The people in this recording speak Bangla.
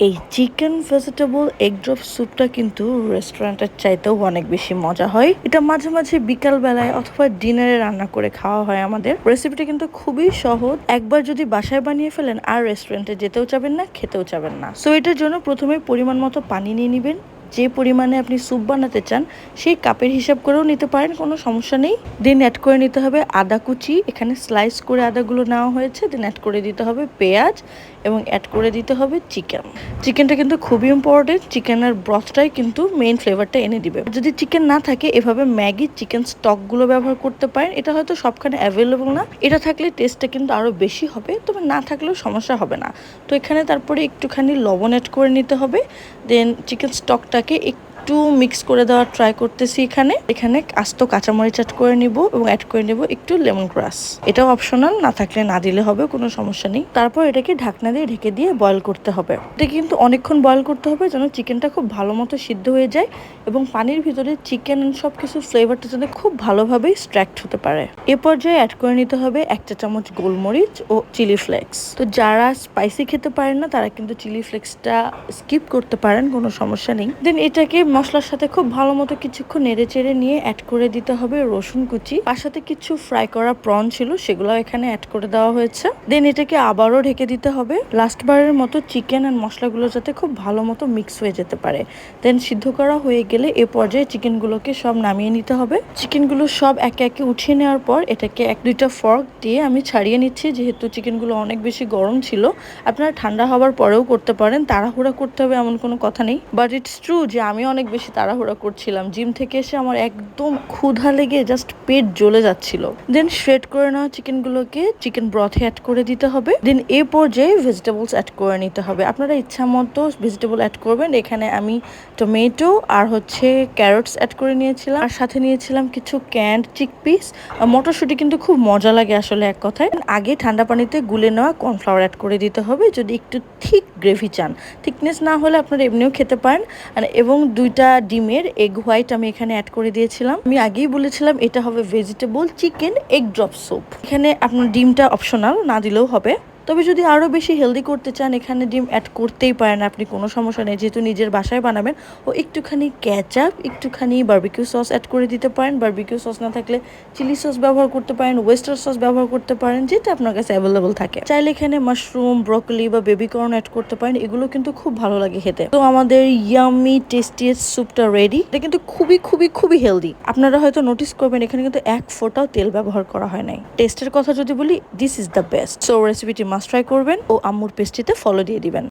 এই চিকেন ভেজিটেবল এগ ড্রপ স্যুপটা কিন্তু রেস্টুরেন্টের চাইতেও অনেক বেশি মজা হয়। এটা মাঝে মাঝে বিকাল বেলায় অথবা ডিনারে রান্না করে খাওয়া হয় আমাদের। রেসিপিটা কিন্তু খুবই সহজ। একবার যদি বাসায় বানিয়ে ফেলেন, আর রেস্টুরেন্টে যেতেও চাবেন না, খেতেও চাবেন না। সো এটার জন্য প্রথমে পরিমাণ মতো পানি নিয়ে নেবেন। যে পরিমাণে আপনি স্যুপ বানাতে চান, সেই কাপের হিসাব করেও নিতে পারেন, কোনো সমস্যা নেই। দেন অ্যাড করে নিতে হবে আদা কুচি, এখানে স্লাইস করে আদাগুলো নেওয়া হয়েছে দেন অ্যাড করে দিতে হবে পেঁয়াজ এবং অ্যাড করে দিতে হবে চিকেন চিকেনটা কিন্তু খুবই ইম্পর্টেন্ট চিকেনের ব্রথটাই কিন্তু মেইন ফ্লেভারটা এনে দিবে। যদি চিকেন না থাকে, এভাবে ম্যাগি চিকেন স্টকগুলো ব্যবহার করতে পারেন, এটা হয়তো সবখানে অ্যাভেলেবল না। এটা থাকলে টেস্টটা কিন্তু আরও বেশি হবে, তবে না থাকলেও সমস্যা হবে না। তো এখানে তারপরে একটুখানি লবণ অ্যাড করে নিতে হবে দেন চিকেন ataque একটু মিক্স করে দেওয়ার ট্রাই করতেছি এখানে। এখানে আস্ত কাঁচামরিচ অ্যাড করে নিব এবং অ্যাড করে নেব একটু লেমন গ্রাস এটাও অপশনাল না থাকলে না দিলে হবে, কোনো সমস্যা নেই। তারপর এটাকে ঢাকনা দিয়ে ঢেকে দিয়ে বয়ল করতে হবে। এটা কিন্তু অনেকক্ষণ বয়ল করতে হবে যেন চিকেনটা খুব ভালো মতো সিদ্ধ হয়ে যায় এবং পানির ভিতরে চিকেন সব কিছু ফ্লেভারটা যেন খুব ভালোভাবে স্ট্র্যাক্ট হতে পারে। এ পর্যায়ে অ্যাড করে নিতে হবে একটা চামচ গোলমরিচ ও চিলি ফ্লেক্স তো যারা স্পাইসি খেতে পারেন না, তারা কিন্তু চিলি ফ্লেক্সটা স্কিপ করতে পারেন, কোনো সমস্যা নেই। দেন এটাকে মশলার সাথে খুব ভালো মতো কিছুক্ষণ নেড়ে চেড়ে নিয়ে অ্যাড করে দিতে হবে রসুন কুচি। তার সাথে কিছু ফ্রাই করা প্রন ছিল সেগুলো এখানে অ্যাড করে দেওয়া হয়েছে। দেন এটাকে আবারও ঢেকে দিতে হবে। লাস্ট বারের মতো চিকেন অ্যান্ড মশলাগুলো যাতে খুব ভালো মতো মিক্স হয়ে যেতে পারে। দেন সিদ্ধ করা হয়ে গেলে এ পর্যায়ে চিকেনগুলোকে সব নামিয়ে নিতে হবে। চিকেনগুলো সব একে একে উঠিয়ে নেওয়ার পর এটাকে এক দুইটা ফর্ক দিয়ে আমি ছাড়িয়ে নিচ্ছি, যেহেতু চিকেনগুলো অনেক বেশি গরম ছিল। আপনারা ঠান্ডা হওয়ার পরেও করতে পারেন, তাড়াহুড়া করতে হবে এমন কোনো কথা নেই। বাট ইটস ট্রু যে আমি অনেক বেশি তাড়াহুড়া করছিলাম। জিম থেকে এসে আমার একদম ক্ষুধা লেগে জাস্ট পেট জ্বলে যাচ্ছিল। দেন শ্রেড করে নেওয়া চিকেনগুলোকে চিকেন ব্রথে অ্যাড করে দিতে হবে। দেন এ পর্যায়ে ভেজিটেবলস অ্যাড করে নিতে হবে। আপনারা ইচ্ছা মতো ভেজিটেবল অ্যাড করবেন। এখানে আমি টমেটো আর হচ্ছে ক্যারটস অ্যাড করে নিয়েছিলাম। আর সাথে নিয়েছিলাম কিছু ক্যান্ড চিকপিস মটরশুঁটি কিন্তু খুব মজা লাগে আসলে এক কথায়। আগে ঠান্ডা পানিতে গুলে নেওয়া কর্নফ্লাওয়ার অ্যাড করে দিতে হবে। যদি একটু থিক গ্রেভি চান। থিকনেস না হলে আপনারা এমনিও খেতে পারেন। এবং দুইটা ডিমের এগ হোয়াইট আমি এখানে অ্যাড করে দিয়েছিলাম। আমি আগেই বলেছিলাম এটা হবে vegetable chicken egg drop soup এখানে আপনার ডিমটা অপশনাল না দিলেও হবে। তবে যদি আরও বেশি হেলদি করতে চান, এখানে ডিম অ্যাড করতেই পারেন আপনি, কোনো সমস্যা নেই। যেহেতু নিজের বাসায় বানাবেন, ও একটুখানি ক্যাচআপ একটুখানি বার্বিকিউ সস অ্যাড করে দিতে পারেন। বার্বিকিউ সস না থাকলে চিলি সস ব্যবহার করতে পারেন ওয়েস্টার সস ব্যবহার করতে পারেন, যেটা আপনার কাছে অ্যাভেলেবল থাকে। চাইলে এখানে মাশরুম ব্রকলি বা বেবিকর্ন অ্যাড করতে পারেন, এগুলো কিন্তু খুব ভালো লাগে খেতে। তো আমাদের ইয়ামি টেস্টিয়েস্ট স্যুপটা রেডি এটা কিন্তু খুবই খুবই খুবই হেলদি আপনারা হয়তো নোটিস করবেন, এখানে কিন্তু এক ফোঁটাও তেল ব্যবহার করা হয় নাই। টেস্টের কথা যদি বলি this is the best so রেসিপিটি মাস্ট ট্রাই করবেন ও আম্মুর পেস্ট্রিতে ফলো দিয়ে দিবেন।